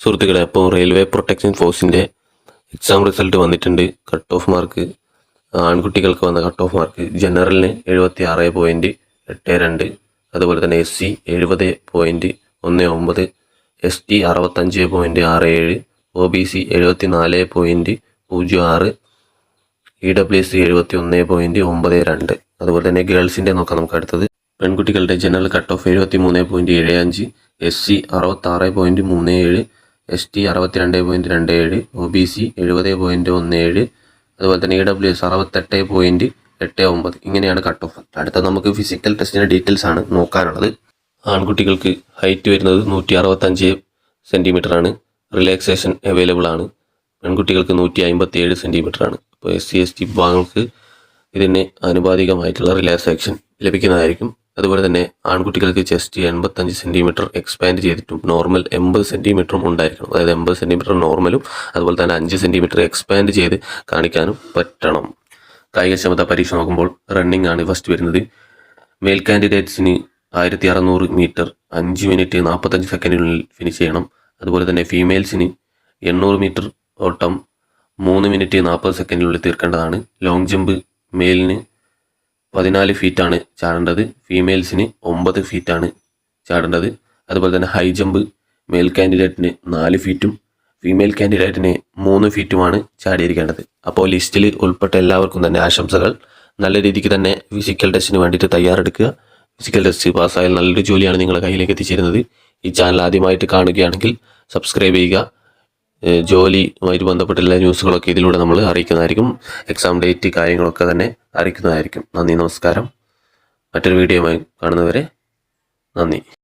സുഹൃത്തുക്കളെ അപ്പോൾ railway protection ഫോഴ്സിന്റെ എക്സാം റിസൾട്ട് വന്നിട്ടുണ്ട്. കട്ട് ഓഫ് മാർക്ക് ആൺകുട്ടികൾക്ക് വന്ന കട്ട് ഓഫ് മാർക്ക് ജനറലിന് എഴുപത്തി ആറ് പോയിന്റ് എട്ട് രണ്ട്. അതുപോലെ തന്നെ എസ് സി എഴുപത് പോയിന്റ് ഒന്ന് ഒമ്പത്. എസ് ടി അറുപത്തഞ്ച് പോയിന്റ് ആറ് ഏഴ്. ഒ ബി സി എഴുപത്തി നാല് പോയിന്റ് പൂജ്യം ആറ്. ഇ ഡബ്ല്യു എസ് സി എഴുപത്തി ഒന്ന് പോയിന്റ് ഒമ്പത് രണ്ട്. അതുപോലെ തന്നെ ഗേൾസിന്റെ നോക്കാം നമുക്ക് അടുത്തത്. പെൺകുട്ടികളുടെ ജനറൽ കട്ട് ഓഫ് എഴുപത്തി മൂന്ന് പോയിന്റ് ഏഴ് അഞ്ച്. എസ് സി അറുപത്താറ് പോയിന്റ് മൂന്ന് ഏഴ്. എസ് ടി അറുപത്തിരണ്ട് പോയിന്റ് രണ്ട് ഏഴ് ഒ ബി സി എഴുപത് പോയിന്റ് ഒന്ന് ഏഴ് അതുപോലെ തന്നെ ഇ ഡബ്ല്യു എസ് അറുപത്തെട്ട് പോയിന്റ് എട്ട് ഒമ്പത്. ഇങ്ങനെയാണ് കട്ട് ഓഫ് അടുത്ത നമുക്ക് ഫിസിക്കൽ ടെസ്റ്റിന്റെ ഡീറ്റെയിൽസ് ആണ് നോക്കാനുള്ളത്. ആൺകുട്ടികൾക്ക് ഹൈറ്റ് വരുന്നത് നൂറ്റി അറുപത്തഞ്ച് സെന്റിമീറ്റർ ആണ്. റിലാക്സേഷൻ അവൈലബിൾ ആണ്. പെൺകുട്ടികൾക്ക് നൂറ്റി അമ്പത്തി ഏഴ് സെന്റിമീറ്റർ ആണ്. അപ്പോൾ എസ് സി എസ് ടി വിഭാഗങ്ങൾക്ക് ഇതിന് ആനുപാതികമായിട്ടുള്ള റിലാക്സേഷൻ ലഭിക്കുന്നതായിരിക്കും. അതുപോലെ തന്നെ ആൺകുട്ടികൾക്ക് ചെസ്റ്റ് എൺപത്തഞ്ച് സെന്റിമീറ്റർ എക്സ്പാൻഡ് ചെയ്തിട്ടും നോർമൽ എൺപത് സെന്റിമീറ്ററും ഉണ്ടായിരിക്കണം. അതായത് എൺപത് സെന്റിമീറ്റർ നോർമലും അതുപോലെ തന്നെ അഞ്ച് സെന്റിമീറ്റർ എക്സ്പാൻഡ് ചെയ്ത് കാണിക്കാനും പറ്റണം. കായികക്ഷമത പരീക്ഷ നോക്കുമ്പോൾ റണ്ണിംഗ് ആണ് ഫസ്റ്റ് വരുന്നത്. മെയിൽ കാൻഡിഡേറ്റ്സിന് ആയിരത്തി അറുന്നൂറ് മീറ്റർ അഞ്ച് മിനിറ്റ് നാൽപ്പത്തഞ്ച് സെക്കൻഡിനുള്ളിൽ ഫിനിഷ് ചെയ്യണം. അതുപോലെ തന്നെ ഫീമെയിൽസിന് എണ്ണൂറ് മീറ്റർ ഓട്ടം മൂന്ന് മിനിറ്റ് നാൽപ്പത് സെക്കൻഡിനുള്ളിൽ തീർക്കേണ്ടതാണ്. ലോങ് ജമ്പ് മെയിലിന് പതിനാല് ഫീറ്റാണ് ചാടേണ്ടത്. ഫീമെയിൽസിന് ഒമ്പത് ഫീറ്റാണ് ചാടേണ്ടത്. അതുപോലെ തന്നെ ഹൈ ജമ്പ് മെയിൽ കാൻഡിഡേറ്റിന് നാല് ഫീറ്റും ഫീമെയിൽ കാൻഡിഡേറ്റിന് മൂന്ന് ഫീറ്റുമാണ് ചാടിയിരിക്കേണ്ടത്. അപ്പോൾ ലിസ്റ്റിൽ ഉൾപ്പെട്ട എല്ലാവർക്കും തന്നെ ആശംസകൾ. നല്ല രീതിക്ക് തന്നെ ഫിസിക്കൽ ടെസ്റ്റിന് വേണ്ടിയിട്ട് തയ്യാറെടുക്കുക. ഫിസിക്കൽ ടെസ്റ്റ് പാസ്സായാൽ നല്ലൊരു ജോലിയാണ് നിങ്ങളുടെ കയ്യിലേക്ക് എത്തിച്ചേരുന്നത്. ഈ ചാനൽ ആദ്യമായിട്ട് കാണുകയാണെങ്കിൽ സബ്സ്ക്രൈബ് ചെയ്യുക. ജോലിയുമായിട്ട് ബന്ധപ്പെട്ട എല്ലാ ന്യൂസുകളൊക്കെ ഇതിലൂടെ നമ്മൾ അറിയിക്കുന്നതായിരിക്കും. എക്സാം ഡേറ്റ് കാര്യങ്ങളൊക്കെ തന്നെ അറിയിക്കുന്നതായിരിക്കും. നന്ദി നമസ്കാരം. മറ്റൊരു വീഡിയോയുമായി കാണുന്നവരെ നന്ദി.